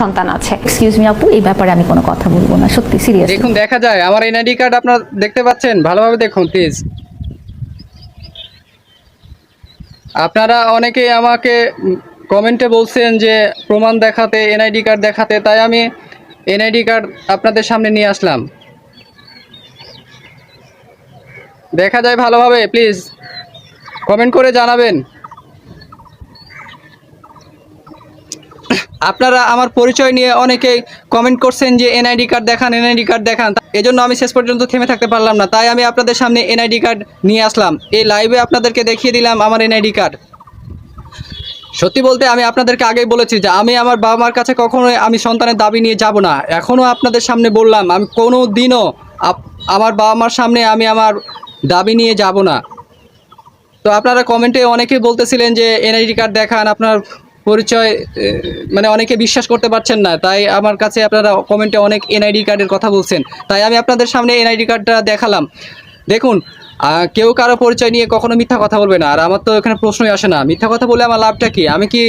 সন্তান আছে। Excuse me আপু, এই ব্যাপারে আমি কোনো কথা বলব না, সত্যি সিরিয়াস দেখুন, দেখা যায়, আমার এনআইডি কার্ড আপনার দেখতে পাচ্ছেন, ভালোভাবে দেখুন প্লিজ আপনারা অনেকে আমাকে কমেন্টে বলছেন যে, প্রমাণ দেখাতে, এনআইডি কার্ড দেখাতে, তাই আমি এনআইডি কার্ড আপনাদের সামনে নিয়ে আসলাম। দেখা যায় ভালোভাবে প্লিজ কমেন্ট করে জানাবেন। আপনারা আমার পরিচয় নিয়ে অনেকেই কমেন্ট করছেন যে এনআইডি কার্ড দেখান এনআইডি কার্ড দেখান। এজন্য আমি শেষ পর্যন্ত থেমে থাকতে পারলাম না, তাই আমি আপনাদের সামনে এনআইডি কার্ড নিয়ে আসলাম। এই লাইভে আপনাদেরকে দেখিয়ে দিলাম আমার এনআইডি কার্ড সত্যি বলতে আমি আপনাদেরকে আগেই বলেছি যে আমি আমার বাবা মার কাছে কখনোই আমি সন্তানের দাবি নিয়ে যাব না। এখনও আপনাদের সামনে বললাম, আমি কোনো দিনও আমার বাবা মার সামনে আমি আমার দাবি নিয়ে যাব না। তো আপনারা কমেন্টে অনেকেই বলতেছিলেন যে এনআইডি কার্ড দেখান, আপনার পরিচয় মানে অনেকে বিশ্বাস করতে পারছেন না। তাই আমার কাছে আপনারা কমেন্টে অনেক এনআইডি কার্ডের কথা বলছেন। তাই আমি আপনাদের সামনে এনআইডি কার্ডটা দেখালাম। দেখুন কেউ কারও পরিচয় নিয়ে কখনো মিথ্যা কথা বলবে না। আর আমার তো এখানে প্রশ্নই আসে না। মিথ্যা কথা বলে আমার লাভটা কি? আমি কি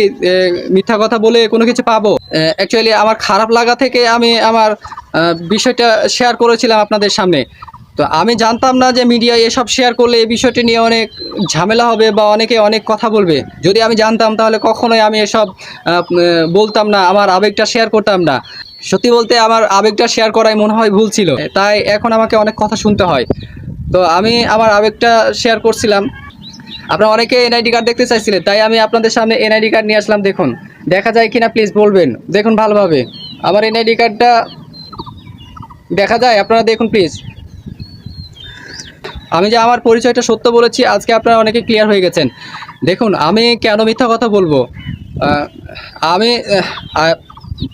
মিথ্যা কথা বলে কোনো কিছু পাবো? অ্যাকচুয়ালি আমার খারাপ লাগা থেকে আমি আমার বিষয়টা শেয়ার করেছিলাম আপনাদের সামনে। তো আমি জানতাম না যে মিডিয়ায় এসব শেয়ার করলে এই বিষয়টি নিয়ে অনেক ঝামেলা হবে বা অনেকে অনেক কথা বলবে। যদি আমি জানতাম, তাহলে কখনোই আমি এসব বলতাম না, আমার আবেগটা শেয়ার করতাম না। সত্যি বলতে আমার আবেগটা শেয়ার করাই মনে হয় ভুল ছিল। তাই এখন আমাকে অনেক কথা শুনতে হয়। তো আমি আমার আবেগটা শেয়ার করছিলাম। আপনারা অনেকে এনআইডি কার্ড দেখতে চাইছিলেন, তাই আমি আপনাদের সামনে এনআইডি কার্ড নিয়ে আসলাম, দেখুন। দেখা যায় কিনা প্লিজ বলবেন। দেখুন ভালোভাবে। আমার এনআইডি কার্ডটা দেখা যায়, আপনারা দেখুন প্লিজ আমি যে আমার পরিচয়টা সত্য বলেছি, আজকে আপনারা অনেকে ক্লিয়ার হয়ে গেছেন। দেখুন, আমি কেন মিথ্যা কথা বলব? আমি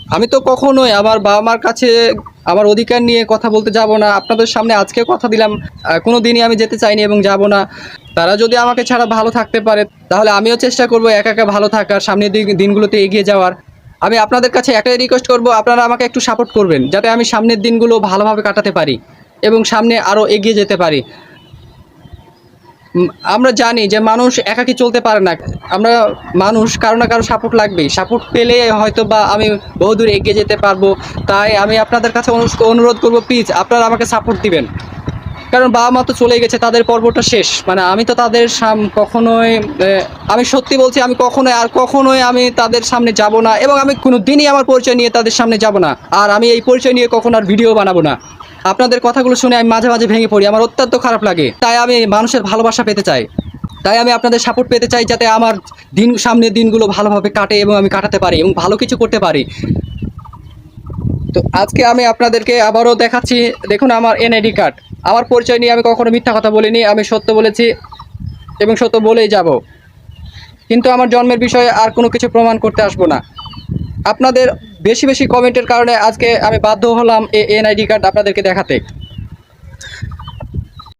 আমি তো কখনোই আমার বাবা মার কাছে আমার অধিকার নিয়ে কথা বলতে যাব না। আপনাদের সামনে আজকে কথা দিলাম কোনো দিনই আমি যেতে চাইনি এবং যাব না। তারা যদি আমাকে ছাড়া ভালো থাকতে পারে, তাহলে আমিও চেষ্টা করব একা একা ভালো থাকার, সামনের দিন- দিনগুলোতে এগিয়ে যাওয়ার। আমি আপনাদের কাছে একটাই রিকোয়েস্ট করব, আপনারা আমাকে একটু সাপোর্ট করবেন, যাতে আমি সামনের দিনগুলো ভালোভাবে কাটাতে পারি এবং সামনে আরও এগিয়ে যেতে পারি। আমরা জানি যে মানুষ একাকি চলতে পারে না। আমরা মানুষ, কারও না কারও সাপোর্ট লাগবেই। সাপোর্ট পেলে হয়তো বা আমি বহুদূর এগিয়ে যেতে পারব। তাই আমি আপনাদের কাছে অনুরোধ করব প্লিজ আপনারা আমাকে সাপোর্ট দিবেন। কারণ বাবা মা তো চলে গেছে, তাদের পর্বটা শেষ। মানে আমি তো তাদের সাম, কখনোই আমি সত্যি বলছি, আমি কখনোই, আর কখনোই আমি তাদের সামনে যাব না। এবং আমি কোনো দিনই আমার পরিচয় নিয়ে তাদের সামনে যাব না। আর আমি এই পরিচয় নিয়ে কখনো আর ভিডিও বানাবো না। আপনাদের কথাগুলো শুনে আমি মাঝে মাঝে ভেঙে পড়ি। আমার অত্যন্ত খারাপ লাগে। তাই আমি মানুষের ভালোবাসা পেতে চাই। তাই আমি আপনাদের সাপোর্ট পেতে চাই যাতে আমার দিন, সামনের দিনগুলো ভালোভাবে কাটে এবং আমি কাটাতে পারি এবং ভালো কিছু করতে পারি। তো আজকে আমি আপনাদেরকে আবারও দেখাচ্ছি, দেখুন আমার এনআইডি কার্ড আমার পরিচয় নিয়ে আমি কখনো মিথ্যা কথা বলিনি, আমি সত্য বলেছি এবং সত্য বলেই যাব। কিন্তু আমার জন্মের বিষয়ে আর কোনো কিছু প্রমাণ করতে আসব না। আপনাদের বেশি বেশি কমেন্টের কারণে আজকে আমি বাধ্য হলাম এই এনআইডি কার্ড আপনাদেরকে দেখাতে।